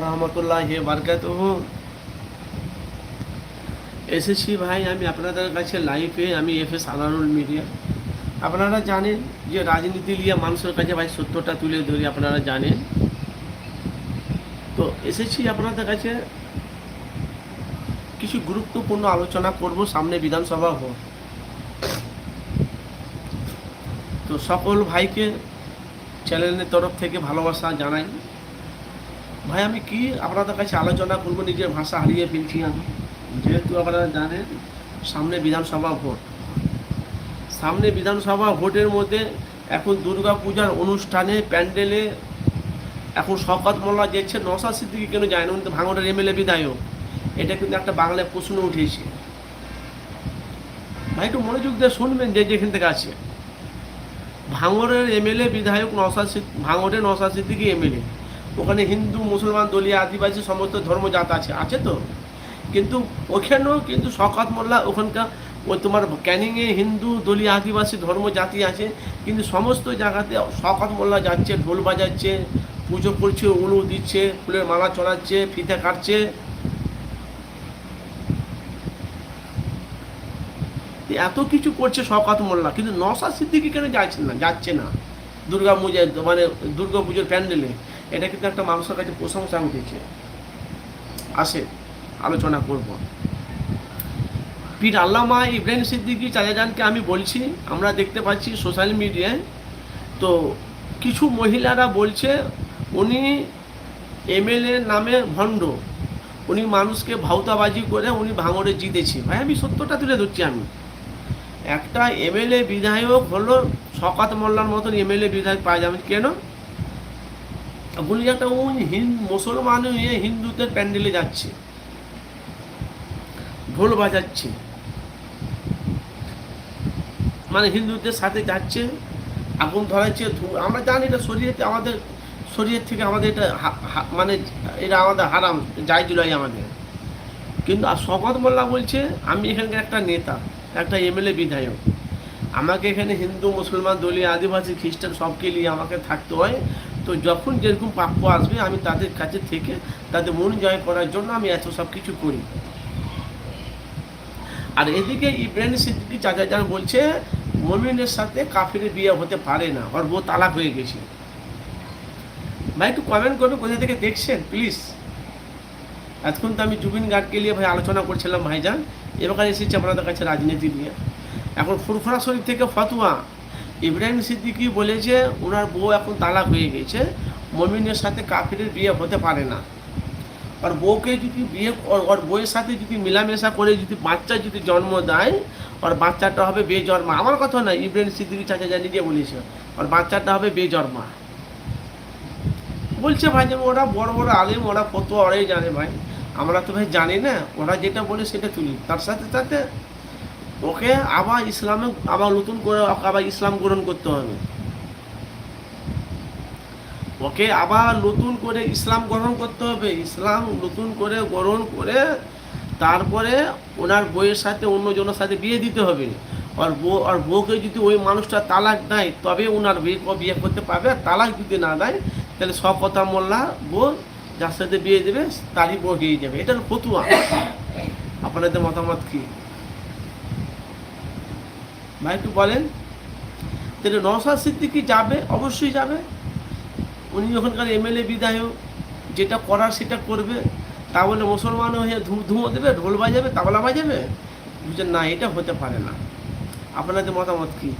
রহমতুল্লাহ বারকাত এসেছি ভাই আমি আপনাদের কাছে লাইভে আমি এফ এস আনারুল মিডিয়া আপনারা জানেন যে রাজনীতি নিয়ে মানুষের কাছে ভাই সত্যটা তুলে ধরি আপনারা জানেন তো এসেছি আপনাদের কাছে কিছু গুরুত্বপূর্ণ আলোচনা করব সামনে বিধানসভা হোক তো সকল ভাইকে চ্যানেলের তরফ থেকে ভালোবাসা জানাই ভাই, আমি কি আপনাদের কাছে আলোচনা করব? নিজের ভাষা হারিয়ে ফেলছি আমি। যেহেতু আপনারা জানেন, সামনে বিধানসভা ভোট। সামনে বিধানসভা ভোটের মধ্যে এখন দুর্গা পূজার অনুষ্ঠানে প্যান্ডেলে এখন শওকত মোল্লা যেচ্ছে নশা সিদ্দিকি কেন যায় না? উনি তো ভাঙড়ের এমএলএ, বিধায়ক। এটা কিন্তু একটা বাংলায় প্রশ্ন উঠেছে। ভাই, একটু মনোযোগ দিয়ে শুনবেন যে যেখান থেকে আছে। ভাঙড়ের এমএলএ, বিধায়ক নশা ভাঙড়ে নশা সিদ্দিকি এমএলএ। ওখানে হিন্দু, মুসলমান, দলীয়, আদিবাসী, সমস্ত ধর্মজাত আছে আছে তো? কিন্তু ওখানেও কিন্তু শকাত মোল্লা ওখানকার ওই তোমার ক্যানিংয়ে হিন্দু, দলীয়, আদিবাসী ধর্ম জাতি আছে, কিন্তু সমস্ত জায়গাতে শকাত মোল্লা যাচ্ছে, ঢোল বাজাচ্ছে, পুজো করছে, উলু দিচ্ছে, ফুলের মালা চড়াচ্ছে, ফিতে কাটছে। এত কিছু করছে শকাত মোল্লা, কিন্তু নশা সিদ্দিকি কেন যাচ্ছে না যাচ্ছে না? দুর্গা পূজায় মানে দুর্গা পুজোর প্যান্ডেলে। এটা কিন্তু একটা মানুষের কাছে প্রশংসা উঠেছে। আসে, আলোচনা করব। পীর আল্লামা ইব্রাহিম সিদ্দিকি চাচাজানকে আমি বলছি, আমরা দেখতে পাচ্ছি সোশ্যাল মিডিয়ায়। তো কিছু মহিলারা বলছে, উনি এমএলএ নামে ভণ্ড। উনি মানুষকে ভাউতাবাজি করে উনি ভাঙড়ে জিতেছে। ভাই, আমি সত্যটা তুলে ধরছি আমি। একটা এমএলএ বিধায়ক হলো শকাত মোল্লার মতন এমএলএ বিধায়ক পাওয়া যাবে। কেন? উনি একটা ওই হিন্দু মুসলমান হয়ে হিন্দুদের প্যান্ডেলে যাচ্ছে। ঢোল বাজাচ্ছে। মানে হিন্দুদের সাথে যাচ্ছে, আগুন ধরাচ্ছে আমরা জানি এটা শরীরে আমাদের, শরীরের থেকে আমাদের এটা মানে এটা আমাদের হারাম যাই জুলাই আমাদের। কিন্তু আর শপথ মোল্লা বলছে, আমি এখানকার একটা নেতা, একটা এমএলএ বিধায়ক। আমাকে এখানে হিন্দু, মুসলমান, দলীয়, আদিবাসী, খ্রিস্টান সবকে নিয়ে আমাকে থাকতে হয়। তো যখন যেরকম প্রাপ্য আসবে, আমি তাদের কাছে থেকে তাদের মন জয় করার জন্য আমি এত সব কিছু করি। আর এদিকে ইব্রাহিম সিদ্দিকি চাচা যান বলছে, মমিনের সাথে কাফির বিয়ে হতে পারে না, ওর বউ তালাক হয়ে গেছে। ভাই, একটু কমেন্ট করবে কোথা থেকে দেখছেন প্লিজ এতক্ষণ তো আমি জুবিন গার্ডকে নিয়ে ভাই আলোচনা করছিলাম, ভাইজান। এবার এসেছি আপনাদের কাছে রাজনীতি নিয়ে। এখন ফুরফুরা শরীফ থেকে ফতুয়া। ইব্রাহিম সিদ্দিকি বলেছে ওনার বউ এখন তালাক হয়ে গেছে, মমিনের সাথে কাফিরের বিয়ে হতে পারে না। আর বউকে যদি বিয়ে ওর- বউয়ের সাথে যদি মেলামেশা করে যদি বাচ্চা যদি জন্ম দেয় ওর বাচ্চাটা হবে বেজন্মা। আমার কথা না, ইব্রাহিম সিদ্দিকি চাচা জানি যে বলেছে ওর বাচ্চাটা হবে বেজন্মা। বলছে, ভাই, যে ওরা বড় বড় আলিম, ওরা কত ওরাই জানে ভাই। আমরা তো ভাই জানি না, ওরা যেটা বলে সেটা তুলি। তার সাথে সাথে ওকে আবার ইসলামে আবার নতুন করে আবার ইসলাম গ্রহণ করতে হবে। ওকে আবার নতুন করে ইসলাম গ্রহণ করতে হবে। ইসলাম নতুন করে গ্রহণ করে তারপরে ওনার বইয়ের সাথে অন্যজনের সাথে বিয়ে দিতে হবে। আর বউ, আর বউকে যদি ওই মানুষটা তালাক দেয়, তবে ওনার বিয়ে বিয়ে করতে পারবে? আর তালাক যদি না দেয়, তাহলে সব কথা মোল্লা বউ যার সাথে বিয়ে দেবে, তারই বউ হয়ে যাবে। এটা ফতুয়া। আপনাদের মতামত কি? ভাই একটু বলেন। তাহলে নওশাদ সিদ্দিকি যাবে? অবশ্যই যাবে। উনি ওখানকার এমএলএ, বিধায়ক, যেটা করার সেটা করবে। তা বলে মুসলমান হয়ে ধু- ধুঁয়ো দেবে, ঢোল বাজাবে, তাবলা বাজাবে? বুঝছেন না, এটা হতে পারে না। আপনাদের মতামত কি?